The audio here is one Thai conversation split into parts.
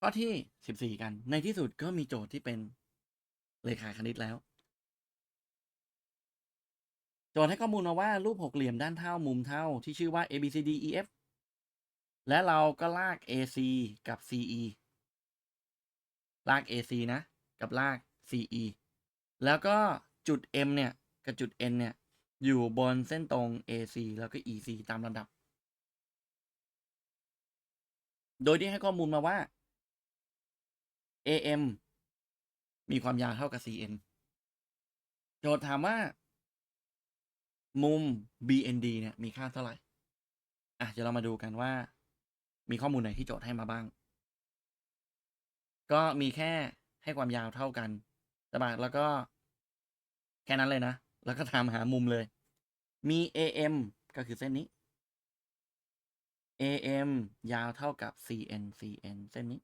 ข้อที่สิบสี่กัน ในที่สุดก็มีโจทย์ที่เป็นเลขาคณิตแล้ว โจทย์ให้ข้อมูลมาว่ารูปหกเหลี่ยมด้านเท่ามุมเท่าที่ชื่อว่า ABCD EF และเราก็ลาก AC กับ CE ลาก AC นะ กับลาก CE แล้วก็จุด M เนี่ย กับจุด N เนี่ย อยู่บนเส้นตรง AC แล้วก็ EC ตามลำดับ โดยที่ให้ข้อมูลมาว่า AM มีความยาวเท่ากับ CN โจทย์ถามว่า มุม BND เนี่ย มีค่าเท่าไหร่ อะ เดี๋ยวเรามาดูกันว่า มีข้อมูลไหนที่โจทย์ให้มาบ้าง ก็มีแค่ให้ความยาวเท่ากันใช่ปะแล้วก็ แค่นั้นเลยนะ แล้วก็ถามหามุมเลย มี AM ก็คือเส้นนี้ AM ยาวเท่ากับ CN CN เส้นนี้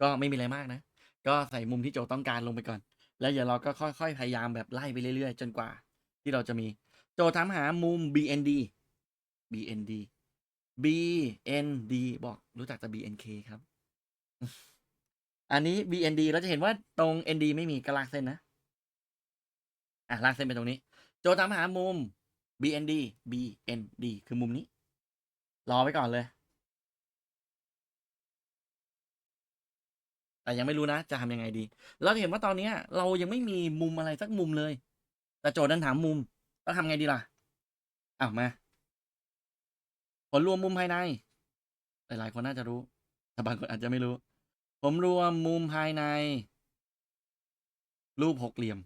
ก็ไม่มีอะไรมากนะ ก็ใส่มุมที่โจทย์ต้องการลงไปก่อน แล้วเดี๋ยวเราก็ค่อยๆ พยายามแบบไล่ไปเรื่อยๆ จนกว่า ที่เราจะมีโจทย์ถามหามุม BND BND BND บอกรู้จักแต่ BNK ครับ อันนี้ BND เราจะเห็นว่าตรง ND ไม่มีกระลากเส้นนะ อะลากเส้นไปตรงนี้ โจทย์ถามหามุม BND BND คือมุมนี้ รอไว้ก่อนเลย แต่ยังไม่รู้นะ จะทำยังไงดี เราเห็นว่าตอนเนี้ย เรายังไม่มีมุมอะไรสักมุมเลย แต่โจทย์ดันถามมุมเราทำไงดีล่ะอ้าวมา ผลรวมมุมภายใน หลายๆคนน่าจะรู้ แต่บางคนอาจจะไม่รู้ ผมรวมมุมภายใน รูปหกเหลี่ยม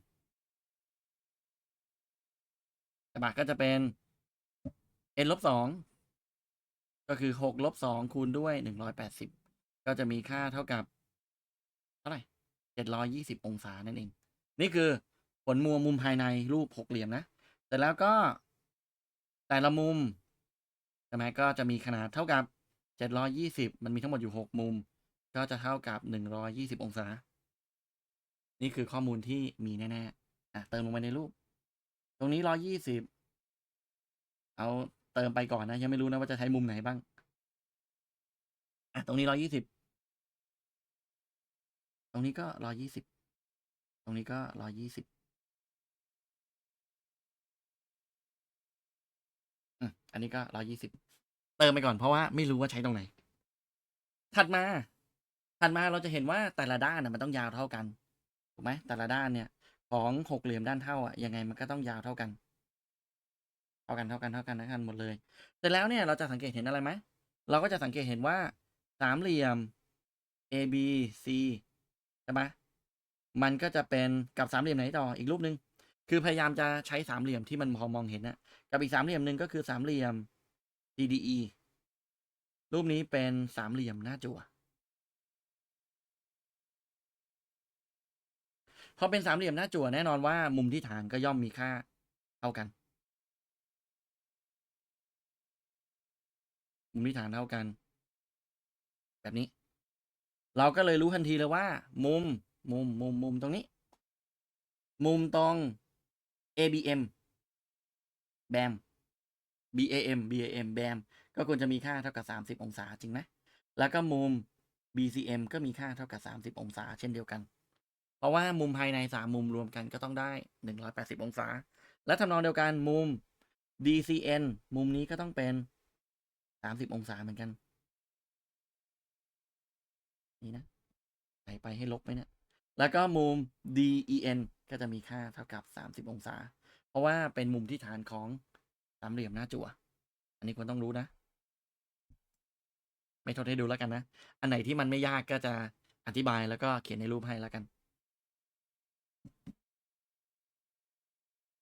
แต่บาก็จะเป็น n ลบสองก็คือหกลบสองคูณด้วยหนึ่งร้อยแปดสิบก็จะมีค่าเท่ากับ ท่าไหร่เจ็ดร้อยี่สิบองศานั่นเอง นี่คือผลมัวมุมภายในรูปหกเหลี่ยมนะแต่แล้วก็แต่ละมุมใช่ไหมก็จะมีขนาดเท่ากับเจ็ดร้อยี่สิบมันมีทั้งหมดอยู่หกมุม ก็จะเท่ากับหนึ่งร้อยี่สิบองศา นี่คือข้อมูลที่มีแน่ๆอะเติมลงไปในรูป ตรงนี้ร้อยี่สิบเอาเติมไปก่อนนะ ยังไม่รู้นะว่าจะใช้มุมไหนบ้างอะตรงนี้ร้อยี่สิบ ตรงนี้ก็ร้อยี่สิบ ตรงนี้ก็ร้อยี่สิบอืมอันนี้ก็ร้อยี่สิบ เติมไปก่อนเพราะว่าไม่รู้ว่าใช้ตรงไหน ถัดมา ถัดมาเราจะเห็นว่าแต่ละด้านนะมันต้องยาวเท่ากัน ถูกไหม แต่ละด้านเนี่ย ของหกเหลี่ยมด้านเท่าอะ ยังไงมันก็ต้องยาวเท่ากัน เท่ากันเท่ากันเท่ากันเท่ากันหมดเลย เสร็จแล้วเนี่ยเราจะสังเกตเห็นอะไรไหม เราก็จะสังเกตเห็นว่าสามเหลี่ยม A B C ช่ไหมมันก็จะเป็นกับสามเหลี่ยมไหนต่ออีกรูปหนึ่งคือพยายามจะใช้สามเหลี่ยมที่มันพอมองเห็นนะกับอีกสามเหลี่ยมหนึ่งก็คือสามเหลี่ยม DDE รูปนี้เป็นสามเหลี่ยมหน้าจั่วพอเป็นสามเหลี่ยมหน้าจั่วแน่นอนว่ามุมที่ฐานก็ย่อมมีค่าเท่ากัน มุมที่ฐานเท่ากัน แบบนี้ เราก็เลยรู้ทันทีเลยว่า มุม มุม มุม มุมตรงนี้ มุมตรง ABM แบม BAM BAM แบมก็ควรจะมีค่าเท่ากับ 30 องศาจริงไหมแล้วก็มุม BCM ก็มีค่าเท่ากับ 30 องศาเช่นเดียวกัน เพราะว่ามุมภายในสามมุมรวมกันก็ต้องได้ 180 องศา และทำนองเดียวกันมุม DCN มุมนี้ก็ต้องเป็น 30 องศาเหมือนกัน นี่นะไปไปให้ลบไปเนะี่ยแล้วก็มุม DEN ก็จะมีค่าเท่ากับ 30 องศา เพราะว่าเป็นมุมที่ฐานของสามเหลี่ยมหน้าจั่ว อันนี้ควรต้องรู้นะ ไม่ทดให้ดูแล้วกันนะ อันไหนที่มันไม่ยากก็จะอธิบายแล้วก็เขียนในรูปให้แล้วกัน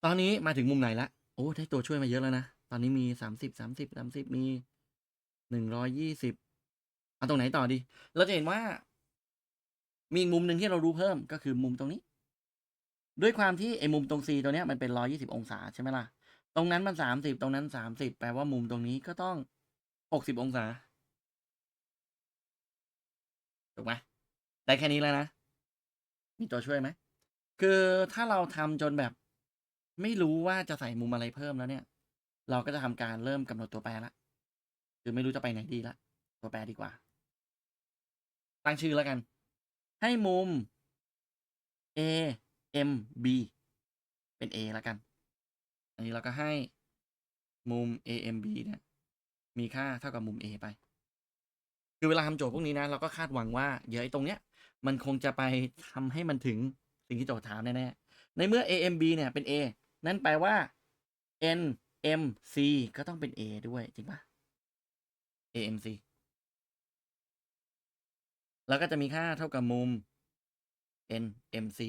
ตอนนี้มาถึงมุมไหนละ โอ้ ได้ตัวช่วยมาเยอะแล้วนะ ตอนนี้มีสามสิบสามสิบสามสิบมีหนึ่งร้อยยี่สิบ เอาตรงไหนต่อดี เราจะเห็นว่า มีอีกมุมหนึ่งที่เรารู้เพิ่มก็คือมุมตรงนี้ ด้วยความที่ไอ้มุมตรง C ตัวเนี้ยมันเป็นร้อยี่สิบองศาใช่ไหมล่ะ ตรงนั้นมันสามสิบตรงนั้นสามสิบแปลว่ามุมตรงนี้ก็ต้องหกสิบองศาถูกไหมได้แค่นี้แล้วนะ มีตัวช่วยไหม คือถ้าเราทำจนแบบ ไม่รู้ว่าจะใส่มุมอะไรเพิ่มแล้วเนี่ย เราก็จะทำการเริ่มกำหนดตัวแปรละ คือไม่รู้จะไปไหนดีละ ตัวแปรดีกว่า ตั้งชื่อแล้วกัน ให้มุม A M B เป็น A แล้วกัน อันนี้เราก็ให้มุม A M B เนี่ยมีค่าเท่ากับมุม A ไป คือเวลาทำโจทย์พวกนี้นะ เราก็คาดหวังว่า เดี๋ยวไอ้ตรงเนี้ย มันคงจะไปทำให้มันถึงสิ่งที่โจทย์ถามแน่ๆในเมื่อ A M B เนี่ยเป็น A นั่นแปลว่า N M C ก็ต้องเป็น A ด้วยจริงปะ A M C แล้วก็จะมีค่าเท่ากับมุม N M C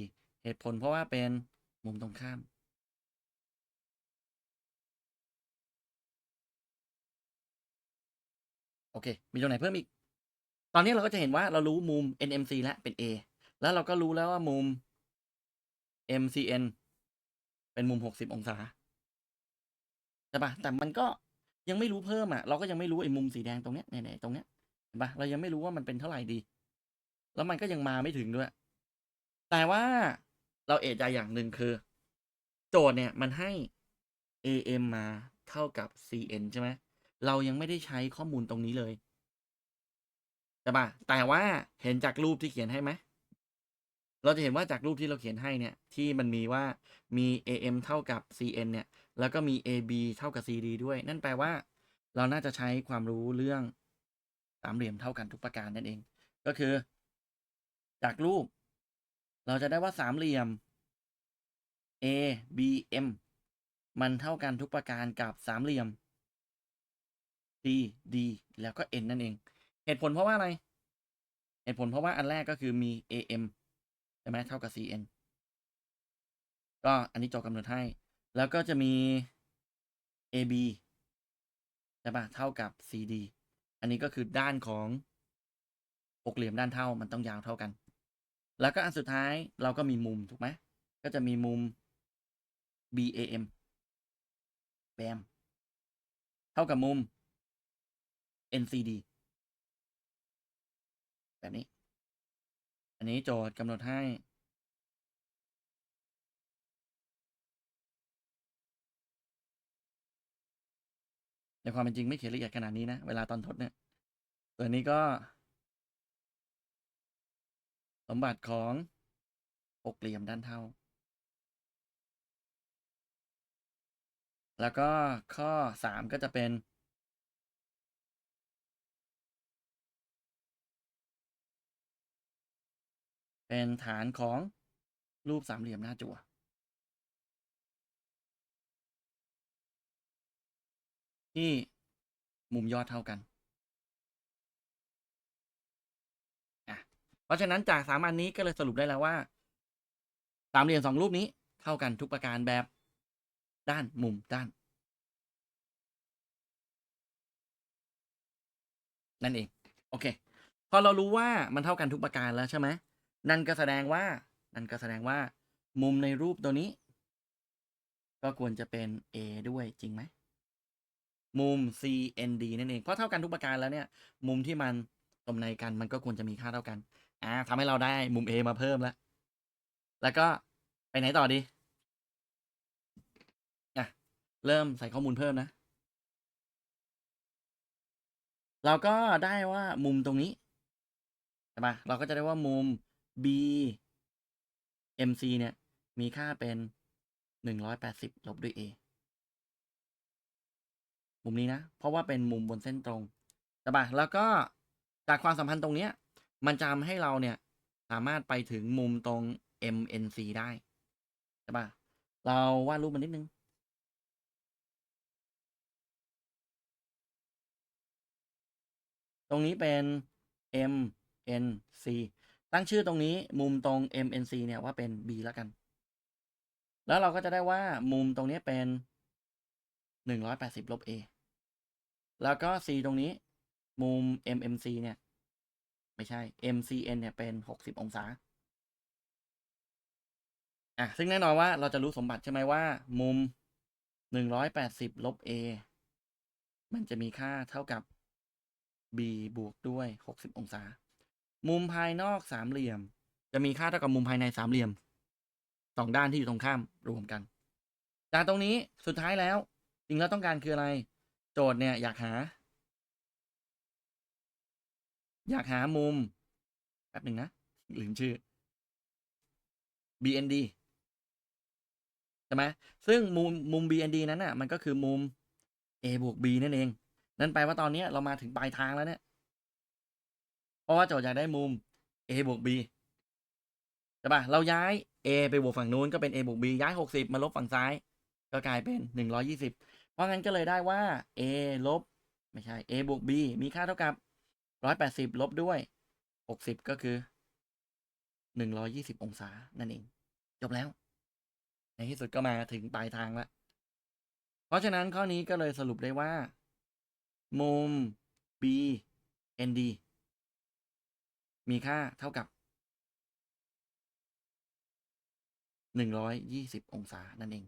เหตุผลเพราะว่าเป็นมุมตรงข้าม โอเค มีตรงไหนเพิ่มอีก ตอนนี้เราก็จะเห็นว่าเรารู้มุม NMC แล้วเป็น A แล้วเราก็รู้แล้วว่ามุม MCN เป็นมุม 60 องศาใช่ปะแต่มันก็ยังไม่รู้เพิ่มอะ เราก็ยังไม่รู้ไอ้มุมสีแดงตรงเนี้ยเนี่ยๆตรงเนี้ยเห็นปะเรายังไม่รู้ว่ามันเป็นเท่าไหร่ดี แล้วมันก็ยังมาไม่ถึงด้วย แต่ว่าเราเอะใจอย่างหนึ่งคือ โจทย์เนี่ยมันให้ AM มาเท่ากับ CN ใช่ไหมเรายังไม่ได้ใช้ข้อมูลตรงนี้เลยใช่ปะแต่ว่าเห็นจากรูปที่เขียนให้ไหมเราจะเห็นว่าจากรูปที่เราเขียนให้เนี่ย ที่มันมีว่ามี AM เท่ากับ CN เนี่ย แล้วก็มี AB เท่ากับ CD ด้วย นั่นแปลว่า เราน่าจะใช้ความรู้เรื่องสามเหลี่ยมเท่ากันทุกประการนั่นเอง ก็คือ จากรูป เราจะได้ว่าสามเหลี่ยม A B M มันเท่ากันทุกประการกับสามเหลี่ยม C D แล้วก็ N นั่นเอง เหตุผลเพราะว่าอะไร เหตุผลเพราะว่าอันแรกก็คือมี AM ใช่ไหมเท่ากับ CN ก็อันนี้โจทย์กำหนดให้ แล้วก็จะมี AB ใช่ปะเท่ากับ CD อันนี้ก็คือด้านของหกเหลี่ยมด้านเท่ามันต้องยาวเท่ากัน แล้วก็อันสุดท้ายเราก็มีมุมถูกไหมก็จะมีมุม BAM แบมเท่ากับมุม NCD แบบนี้ อันนี้โจทย์กำหนดให้ ในความเป็นจริงไม่เขียนละเอียดขนาดนี้นะ เวลาตอนทดเนี่ยส่วนี้ก็ สมบัติของหกเหลี่ยมด้านเท่า แล้วก็ข้อสามก็จะเป็น เป็นฐานของรูปสามเหลี่ยมหน้าจั่วที่มุมยอดเท่ากัน อะ เพราะฉะนั้นจากสามอันนี้ก็เลยสรุปได้แล้วว่า สามเหลี่ยมสองรูปนี้เท่ากันทุกประการแบบด้านมุมด้าน นั่นเอง โอเค พอเรารู้ว่ามันเท่ากันทุกประการแล้วใช่ไหมนั่นก็แสดงว่า นั่นก็แสดงว่า มุมในรูปตัวนี้ ก็ควรจะเป็น A ด้วยจริงไหมมุม CND นั่นเอง เพราะเท่ากันทุกประการแล้วเนี่ย มุมที่มันตรงในกันมันก็ควรจะมีค่าเท่ากัน อ่าทำให้เราได้มุม A มาเพิ่มแล้ว แล้วก็ไปไหนต่อดีอะเริ่มใส่ข้อมูลเพิ่มนะ เราก็ได้ว่ามุมตรงนี้ใช่ปะเราก็จะได้ว่ามุม B MC เนี่ย มีค่าเป็นหนึ่งร้อยแปดสิบลบด้วย A มุมนี้นะ เพราะว่าเป็นมุมบนเส้นตรงใช่ปะแล้วก็จากความสัมพันธ์ตรงเนี้ย มันจะทำให้เราเนี่ย สามารถไปถึงมุมตรง MNC ได้ ใช่ปะเราวาดรูปมันนิดนึง ตรงนี้เป็น MNC ตั้งชื่อตรงนี้มุมตรง MNC เนี่ยว่าเป็น B แล้วกัน แล้วเราก็จะได้ว่ามุมตรงนี้เป็น 180 ลบ A แล้วก็ C ตรงนี้มุม MMC เนี่ย ไม่ใช่ MCN เนี่ยเป็น 60 องศา อะ ซึ่งแน่นอนว่าเราจะรู้สมบัติใช่ไหมว่า มุม 180 ลบ A มันจะมีค่าเท่ากับ B บวกด้วย 60 องศา มุมภายนอกสามเหลี่ยม จะมีค่าเท่ากับมุมภายในสามเหลี่ยมสองด้านที่อยู่ตรงข้ามรวมกัน จากตรงนี้สุดท้ายแล้วสิ่งเราต้องการคืออะไร โจทย์เนี่ยอยากหา อยากหามุมแป๊บหนึ่งนะ ลืมชื่อ BND ใช่ไหมซึ่งมุมมุม BND นั้นน่ะ มันก็คือมุม A บวก B นั่นเอง นั่นแปลว่าตอนนี้เรามาถึงปลายทางแล้วเนี่ย เพราะว่าโจทย์อยากได้มุม A บวก B ใช่ปะเราย้าย A ไปบวกฝั่งนู้นก็เป็น A บวก B ย้าย 60 มาลบฝั่งซ้าย ก็กลายเป็น 120 เพราะงั้นก็เลยได้ว่า A ลบ ไม่ใช่ A บวก B มีค่าเท่ากับ 180ลบด้วย60ก็คือ120อยี่สิบองศานั่นเอง จบแล้ว ในที่สุดก็มาถึงปลายทางล้วเพราะฉะนั้นข้อนี้ก็เลยสรุปได้ว่า มุม B ND มีค่าเท่ากับ 120 องศานั่นเอง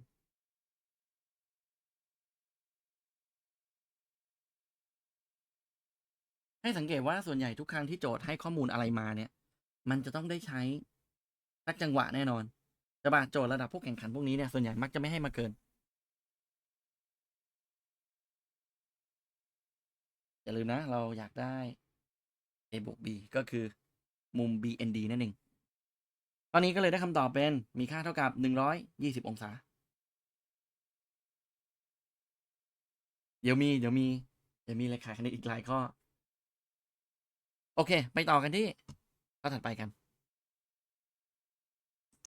ให้สังเกตว่าส่วนใหญ่ทุกครั้งที่โจทย์ให้ข้อมูลอะไรมาเนี่ย มันจะต้องได้ใช้สักจังหวะแน่นอนแต่บาโจทย์ระดับพวกแข่งขันพวกนี้เนี่ยส่วนใหญ่มักจะไม่ให้มาเกินอย่าลืมนะ เราอยากได้ a บวก b ก็คือมุม bnd นั่นเองตอนนี้ก็เลยได้คำตอบเป็นมีค่าเท่ากับ120องศา เดี๋ยวมี เดี๋ยวมี เดี๋ยวมีเลขาคณิตอีกหลายข้อ โอเค ไปต่อกันที่ข้อถัดไปกัน